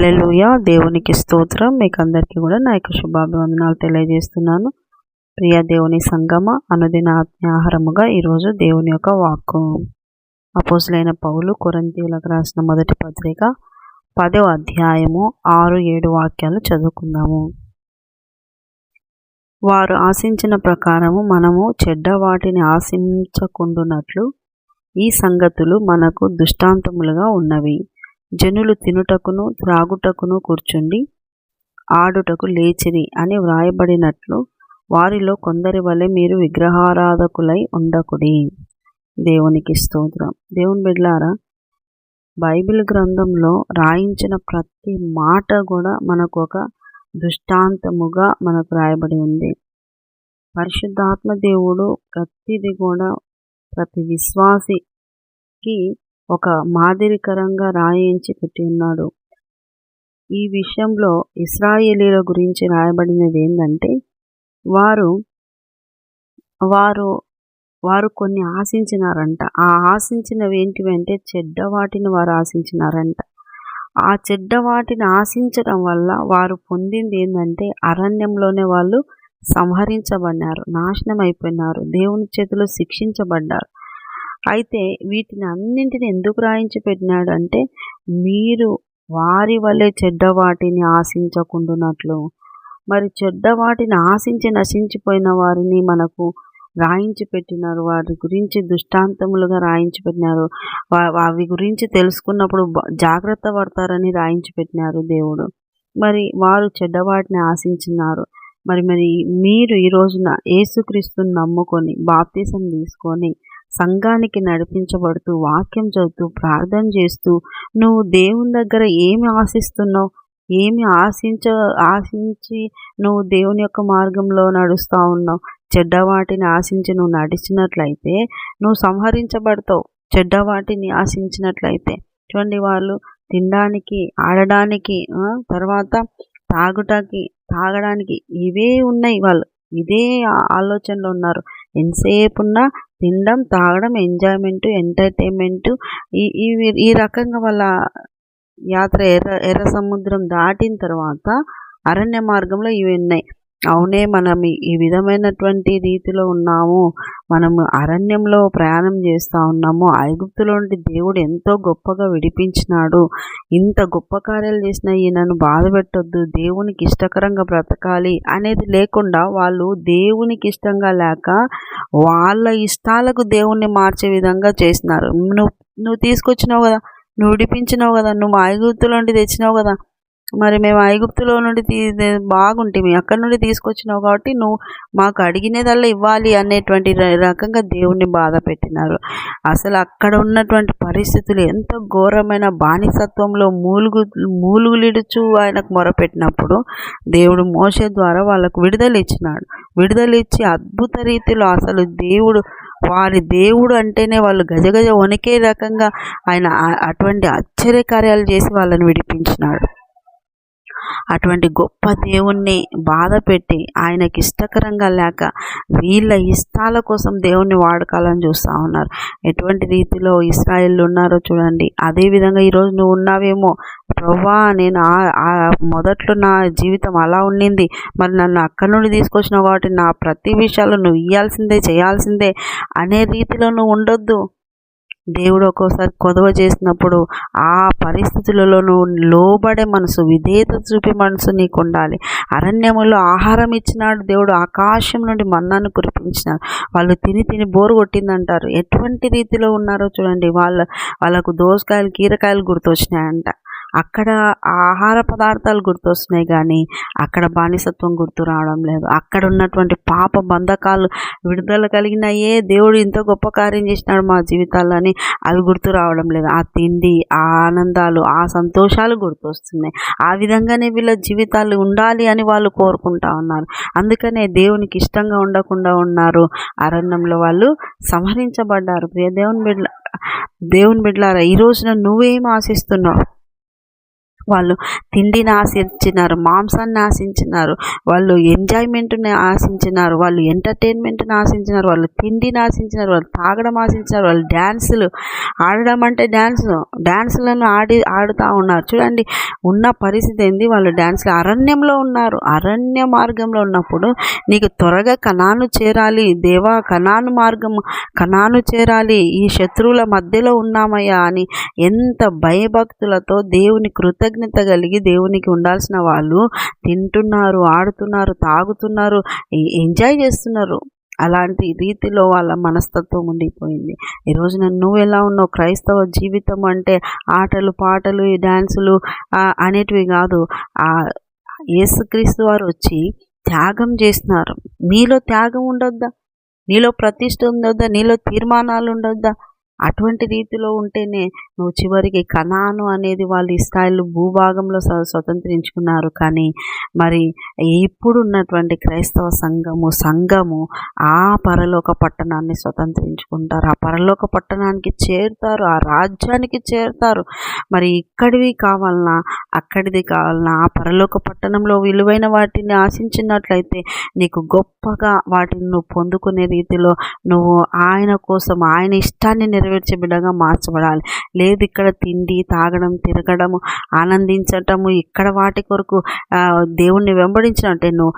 లూయ దేవునికి స్తోత్రం. మీకు అందరికీ కూడా నా యొక్క శుభాభివందనాలు తెలియజేస్తున్నాను. ప్రియ దేవుని సంగమ అనుదిన ఆత్మీయాహారముగా ఈరోజు దేవుని యొక్క వాక్కు. అపోసులైన పౌలు కొరంతీయులకు రాసిన మొదటి పత్రిక పదో అధ్యాయము ఆరు ఏడు వాక్యాలు చదువుకుందాము. వారు ఆశించిన ప్రకారము మనము చెడ్డ వాటిని ఆశించకుండునట్లు ఈ సంగతులు మనకు దృష్టాంతములుగా ఉన్నవి. జనులు తినుటకును త్రాగుటకును కూర్చుండి ఆడుటకు లేచిరి అని వ్రాయబడినట్లు వారిలో కొందరి వలె మీరు విగ్రహారాధకులై ఉండకుడి. దేవునికి స్తోత్రం. దేవుని బిడ్లారా బైబిల్ గ్రంథంలో రాయించిన ప్రతి మాట కూడా మనకు ఒక దృష్టాంతముగా మనకు రాయబడి ఉంది. పరిశుద్ధాత్మ దేవుడు ప్రతిది కూడా ప్రతి విశ్వాసికి ఒక మాదిరికరంగా రాయించి పెట్టి ఉన్నాడు. ఈ విషయంలో ఇస్రాయేలీల గురించి రాయబడినది ఏంటంటే వారు వారు వారు కొన్ని ఆశించినారంట. ఆ ఆశించినవి ఏంటివంటే చెడ్డ వాటిని వారు ఆశించినారంట. ఆ చెడ్డ వాటిని ఆశించడం వల్ల వారు పొందింది ఏంటంటే అరణ్యంలోనే వాళ్ళు సంహరించబడినారు నాశనం అయిపోయినారు దేవుని చేతిలో శిక్షించబడ్డారు. అయితే వీటిని అన్నింటిని ఎందుకు రాయించి పెట్టినాడు అంటే మీరు వారి వల్లే చెడ్డ వాటిని ఆశించకుండానట్లు. మరి చెడ్డ వాటిని ఆశించి నశించిపోయిన వారిని మనకు రాయించి పెట్టినారు. వారి గురించి దృష్టాంతములుగా రాయించి పెట్టినారు. అవి గురించి తెలుసుకున్నప్పుడు జాగ్రత్త పడతారని రాయించి పెట్టినారు దేవుడు. మరి వారు చెడ్డవాటిని ఆశించినారు. మరి మరి మీరు ఈ రోజున ఏసుక్రీస్తుని నమ్ముకొని బాప్తీసం తీసుకొని సంఘానికి నడిపించబడుతూ వాక్యం చదువుతూ ప్రార్థన చేస్తూ నువ్వు దేవుని దగ్గర ఏమి ఆశిస్తున్నావు? ఏమి ఆశించ ఆశించి నువ్వు దేవుని యొక్క మార్గంలో నడుస్తూ ఉన్నావు? చెడ్డ వాటిని ఆశించి నువ్వు నడిచినట్లయితే నువ్వు సంహరించబడతావు. చెడ్డ వాటిని ఆశించినట్లయితే చూడండి వాళ్ళు తినడానికి ఆడడానికి తర్వాత తాగుటకి తాగడానికి ఇవే ఉన్నాయి వాళ్ళు. ఇదే ఆలోచనలో ఉన్నారు. ఎంతసేపు ఉన్నా తినడం తాగడం ఎంజాయ్మెంట్ ఎంటర్టైన్మెంట్ ఈ ఈ రకంగా వాళ్ళ యాత్ర ఎర్ర ఎర్ర సముద్రం దాటిన తర్వాత అరణ్య మార్గంలో ఇవి ఉన్నాయి అవునే మనం ఈ విధమైనటువంటి రీతిలో ఉన్నాము. మనము అరణ్యంలో ప్రయాణం చేస్తూ ఉన్నాము. ఐగుప్తులో నుండి దేవుడు ఎంతో గొప్పగా విడిపించినాడు. ఇంత గొప్ప కార్యాలు చేసిన ఈయనను బాధ పెట్టొద్దు. దేవునికి ఇష్టకరంగా బ్రతకాలి అనేది లేకుండా వాళ్ళు దేవునికి ఇష్టంగా లేక వాళ్ళ ఇష్టాలకు దేవుణ్ణి మార్చే విధంగా చేసినారు. నువ్వు నువ్వు తీసుకొచ్చినావు కదా. నువ్వు విడిపించినావు కదా. నువ్వు ఐగుప్తులో నుండి తెచ్చినావు కదా. మరి మేము ఐగుప్తులో నుండి తీ బాగుంటుంది అక్కడి నుండి తీసుకొచ్చినావు కాబట్టి నువ్వు మాకు అడిగినదల్లా ఇవ్వాలి అనేటువంటి రకంగా దేవుణ్ణి బాధ పెట్టినారు. అసలు అక్కడ ఉన్నటువంటి పరిస్థితులు ఎంత ఘోరమైన బానిసత్వంలో మూలుగు మూలుగులిడుచు ఆయనకు మొరపెట్టినప్పుడు దేవుడు మోసే ద్వారా వాళ్ళకు విడుదల ఇచ్చినాడు. విడుదల ఇచ్చి అద్భుత రీతిలో అసలు దేవుడు వారి దేవుడు అంటేనే వాళ్ళు గజగజ వణికే రకంగా ఆయన అటువంటి ఆశ్చర్యకార్యాలు చేసి వాళ్ళని విడిపించినాడు. అటువంటి గొప్ప దేవుణ్ణి బాధ పెట్టి ఆయనకి ఇష్టకరంగా లేక వీళ్ళ ఇష్టాల కోసం దేవుణ్ణి వాడుకోవాలని చూస్తూ ఉన్నారు. ఎటువంటి రీతిలో ఇస్రాయిల్ ఉన్నారో చూడండి. అదేవిధంగా ఈరోజు నువ్వు ఉన్నావేమో ప్రవ్వా నేను మొదట్లో నా జీవితం అలా ఉండింది. మరి నన్ను అక్కడి నుండి తీసుకొచ్చినావు కాబట్టి నా ప్రతి విషయాలు నువ్వు ఇవ్వాల్సిందే చేయాల్సిందే అనే రీతిలో నువ్వు ఉండొద్దు. దేవుడు ఒక్కోసారి కొదవ చేసినప్పుడు ఆ పరిస్థితులలో నువ్వు లోబడే మనసు విధేయత చూపే మనసు నీకు ఉండాలి. అరణ్యములో ఆహారం ఇచ్చినాడు దేవుడు ఆకాశం నుండి మన్నాను కురిపించినాడు. వాళ్ళు తిని తిని బోరు కొట్టిందంటారు. ఎటువంటి రీతిలో ఉన్నారో చూడండి వాళ్ళ వాళ్ళకు దోసకాయలు కీరకాయలు గుర్తొచ్చినాయంట. అక్కడ ఆహార పదార్థాలు గుర్తొస్తున్నాయి కానీ అక్కడ బానిసత్వం గుర్తు రావడం లేదు. అక్కడ ఉన్నటువంటి పాప బంధకాలు విడుదల కలిగినాయే దేవుడు ఇంత గొప్ప కార్యం చేసినాడు మా జీవితాలని అవి గుర్తు రావడం లేదు. ఆ తిండి ఆ ఆనందాలు ఆ సంతోషాలు గుర్తొస్తున్నాయి. ఆ విధంగానే వీళ్ళ జీవితాలు ఉండాలి అని వాళ్ళు కోరుకుంటా ఉన్నారు. అందుకనే దేవునికి ఇష్టంగా ఉండకుండా ఉన్నారు అరణ్యంలో వాళ్ళు సంహరించబడ్డారు. ప్రియ దేవుని బిడ్డ దేవుని బిడ్డలారా ఈ రోజున నువ్వేం ఆశిస్తున్నావు? వాళ్ళు తిండిని ఆశించినారు మాంసాన్ని ఆశించినారు వాళ్ళు ఎంజాయ్మెంట్ని ఆశించినారు వాళ్ళు ఎంటర్టైన్మెంట్ని ఆశించినారు వాళ్ళు తిండిని ఆశించినారు వాళ్ళు తాగడం ఆశించినారు వాళ్ళు డ్యాన్సులు ఆడడం అంటే డ్యాన్స్ డ్యాన్సులను ఆడి ఆడుతూ ఉన్నారు. చూడండి ఉన్న పరిస్థితి ఏంది? వాళ్ళు డ్యాన్స్లు అరణ్యంలో ఉన్నారు. అరణ్య మార్గంలో ఉన్నప్పుడు నీకు త్వరగా కణాను చేరాలి. దేవా కణాను మార్గం కణాను చేరాలి. ఈ శత్రువుల మధ్యలో ఉన్నామయ్యా అని ఎంత భయభక్తులతో దేవుని కృతజ్ఞత కలిగి దేవునికి ఉండాల్సిన వాళ్ళు తింటున్నారు ఆడుతున్నారు తాగుతున్నారు ఎంజాయ్ చేస్తున్నారు. అలాంటి రీతిలో వాళ్ళ మనస్తత్వం ఉండిపోయింది. ఈరోజు నువ్వు ఎలా ఉన్నావు? క్రైస్తవ జీవితం అంటే ఆటలు పాటలు ఈ డ్యాన్సులు అనేటివి కాదు. ఏసుక్రీస్తు యేసుక్రీస్తు వారు వచ్చి త్యాగం చేస్తున్నారు. నీలో త్యాగం ఉండొద్దా? నీలో ప్రతిష్ట ఉండొద్దా? నీలో తీర్మానాలు ఉండొద్దా? అటువంటి రీతిలో ఉంటేనే నువ్వు చివరికి కణాను అనేది వాళ్ళు ఇస్రాయల్ భూభాగంలో స్వతంత్రించుకున్నారు. కానీ మరి ఇప్పుడున్నటువంటి క్రైస్తవ సంఘము సంఘము ఆ పరలోక పట్టణాన్ని స్వతంత్రించుకుంటారు. ఆ పరలోక పట్టణానికి చేరుతారు ఆ రాజ్యానికి చేరుతారు. మరి ఇక్కడివి కావాలన్నా అక్కడిది కావాలన్నా ఆ పరలోక పట్టణంలో విలువైన వాటిని ఆశించినట్లయితే నీకు గొప్పగా వాటిని నువ్వు పొందుకునే రీతిలో నువ్వు ఆయన కోసం ఆయన ఇష్టాన్ని నెరవేర్చే బిడ్డగా మార్చబడాలి. లేదు ఇక్కడ తిండి తాగడం తిరగడము ఆనందించటము ఇక్కడ వాటి కొరకు దేవుణ్ణి వెంబడించినట్టే. నువ్వు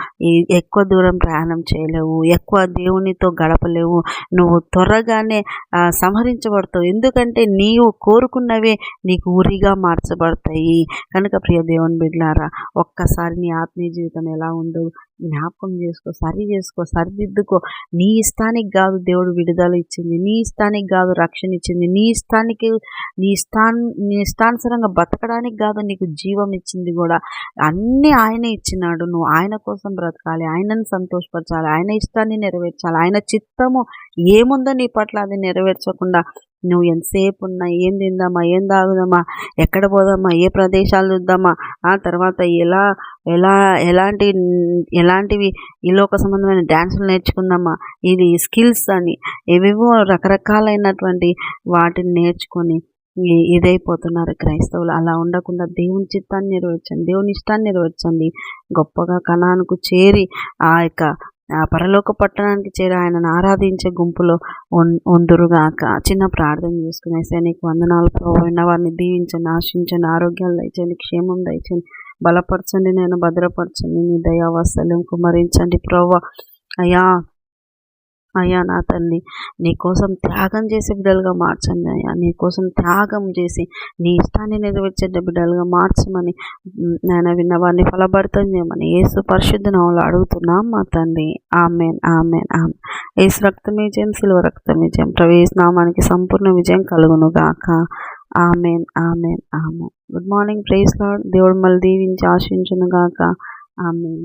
ఎక్కువ దూరం ప్రయాణం చేయలేవు ఎక్కువ దేవునితో గడపలేవు నువ్వు త్వరగానే సంహరించబడతావు. ఎందుకంటే నీవు కోరుకున్నవే నీకు ఉరిగా మార్చబడతాయి. కనుక ప్రియ దేవుని బిడ్లారా ఒక్కసారి నీ ఆత్మీయ జీవితం ఎలా ఉందో జ్ఞాపకం చేసుకో సరి చేసుకో సరిదిద్దుకో. నీ ఇష్టానికి కాదు దేవుడు విడుదల ఇచ్చింది. నీ ఇష్టానికి కాదు రక్షణ ఇచ్చింది. నీ ఇష్టానికి నీ ఇష్టాన్ నీ ఇష్టానుసరంగా బతకడానికి కాదు నీకు జీవం ఇచ్చింది కూడా. అన్నీ ఆయనే ఇచ్చినాడు. నువ్వు ఆయన కోసం బ్రతకాలి. ఆయనను సంతోషపరచాలి. ఆయన ఇష్టాన్ని నెరవేర్చాలి. ఆయన చిత్తము ఏముందో నీ పట్ల అది నెరవేర్చకుండా నువ్వు ఎంతసేపు ఉన్నా ఏం తిందామా ఏం తాగుదామా ఎక్కడ పోదామా ఏ ప్రదేశాలు చూద్దామా ఆ తర్వాత ఎలా ఎలా ఎలాంటి ఎలాంటివి ఈ లోక సంబంధమైన డ్యాన్సులు నేర్చుకుందామా ఇది స్కిల్స్ అని ఏవేవో రకరకాలైనటువంటి వాటిని నేర్చుకొని ఇదైపోతున్నారు క్రైస్తవులు. అలా ఉండకుండా దేవుని చిత్తాన్ని నెరవేర్చండి దేవుని ఇష్టాన్ని నెరవేర్చండి గొప్పగా కణానికి చేరి ఆ యొక్క ఆ పరలోక పట్టణానికి చేరి ఆయనను ఆరాధించే గుంపులో ఉందురుగాక చిన్న ప్రార్థన చేసుకునేసే నీకు వందనాలు ప్రభు. వారిని దీవించండి ఆశించండి ఆరోగ్యాలు దయచండి క్షేమం దయచండి బలపరచండి నేను భద్రపరచండి. నీ దయావస్థలు కుమరించండి ప్రభు. అయ్యా అయ్యా నా తల్లి నీకోసం త్యాగం చేసే బిడ్డలుగా మార్చండి అయ్యా. నీకోసం త్యాగం చేసి నీ ఇష్టాన్ని నెరవేర్చే బిడ్డలుగా మార్చమని నేను విన్నవారిని ఫలభరితం చేయమని ఏసు పరిశుద్ధ నవ్వులు అడుగుతున్నాం మా తండ్రి. ఆమెన్ ఆమెన్ ఆమె ఏసు రక్తం విజయం శిలువ రక్తం విజయం ప్రవేశనామానికి సంపూర్ణ విజయం కలుగును గాక amen amen amen. Good morning praise Lord దేవుడు మళ్ళీ దీవించి ఆశించును గాక ఆమెన్.